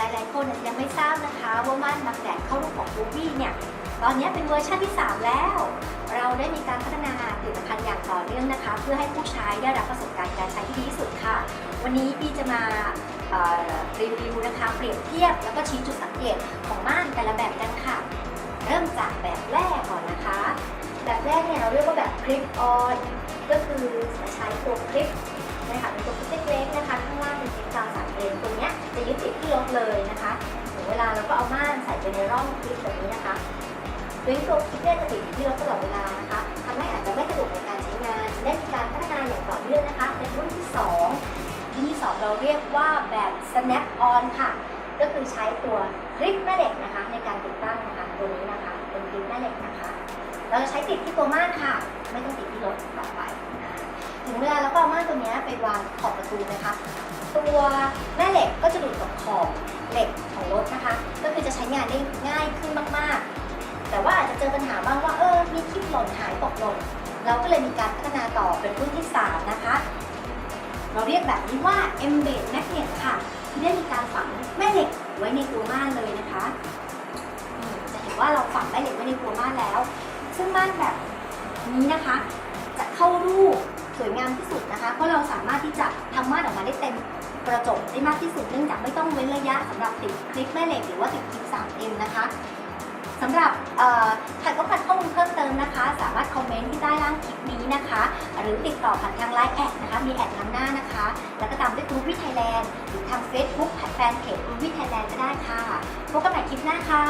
หลายๆคนอาจจะยังไม่ทราบนะคะว่าม่านบังแดดเข้ารูปของบูบี้เนี่ยตอนนี้เป็นเวอร์ชันที่ 3 แล้ว เราได้มีการพัฒนาผลิตภัณฑ์อย่างต่อเนื่องนะคะ เพื่อให้ผู้ใช้ได้รับประสบการณ์การใช้ที่ดีที่สุดค่ะ วันนี้พี่จะมารีวิวนะคะ เปรียบเทียบแล้วก็ชี้จุดสังเกตของม่านแต่ละแบบกันค่ะ เริ่มจากแบบแรกก่อนนะคะ แบบแรกเนี่ยเราเรียกว่าแบบคลิปออนก็คือจะใช้ตัวคลิปนะคะเป็นตัวคลิปเล็ก เวลาเราก็เอาม่านใส่ไปในร่องคลิปแบบนี้นะคะโดยตัวคลิปเนี่ยจะติดที่รถตลอดเวลานะคะทำให้อาจจะไม่สะดวกในการใช้งานได้มีการพัฒนาอย่างต่อเนื่องนะคะ เป็นรุ่นที่สองรุ่นที่สองเราเรียกว่าแบบ snap on ค่ะ ก็คือใช้ตัวคลิปแม่เหล็กนะคะ ในการติดตั้งนะคะตัวนี้นะคะเป็นคลิปแม่เหล็กนะคะ เราจะใช้ติดที่ตัวม่านค่ะ ไม่ต้องติดที่รถต่อไปถึงเวลาเราก็เอาม่านตัวนี้ไปวางขอบประตูนะคะ ตัวแม่เหล็กก็จะดูดกับขอบ เหล็กของรถนะคะ ก็คือจะใช้งานได้ง่ายขึ้นมาก ๆ แต่ว่าอาจจะเจอปัญหาบ้างว่าเออมีคลิปหล่นหายตกหล่นเราก็เลยมีการพัฒนาต่อเป็นรุ่นที่ 3 นะคะ เราเรียกแบบนี้ว่า embed magnet ค่ะ ที่ได้มีการฝังแม่เหล็กไว้ในตัวม่านเลยนะคะจะเห็นว่าเราฝังแม่เหล็กไว้ในตัวม่านแล้ว ซึ่งม่านแบบนี้นะคะ จะเข้ารูป ราะเราสามารถที่จะทำม่านออกมาได้เต็มกระจกได้มากที่สุดเนื่องจากไม่ต้องเว้นระยะสำหรับติดคลิปแม่เหล็กหรือว่าติดคลิป 3M นะคะสำหรับเอ่อใครก็ผ่านข้อมูลเพิ่มเติมนะคะ สามารถคอมเมนต์ที่ใต้ล่างคลิปนี้นะคะ หรือติดต่อผ่านทางไลน์แอดนะคะ มีแอดนำหน้านะคะ แล้วก็ตามด้วยกรุ๊ปวิทไทยแลนด์หรือทาง Facebook แฟนเพจกรุ๊ปวิทไทยแลนด์ก็ได้ค่ะ พบกันใหม่คลิปหน้าค่ะ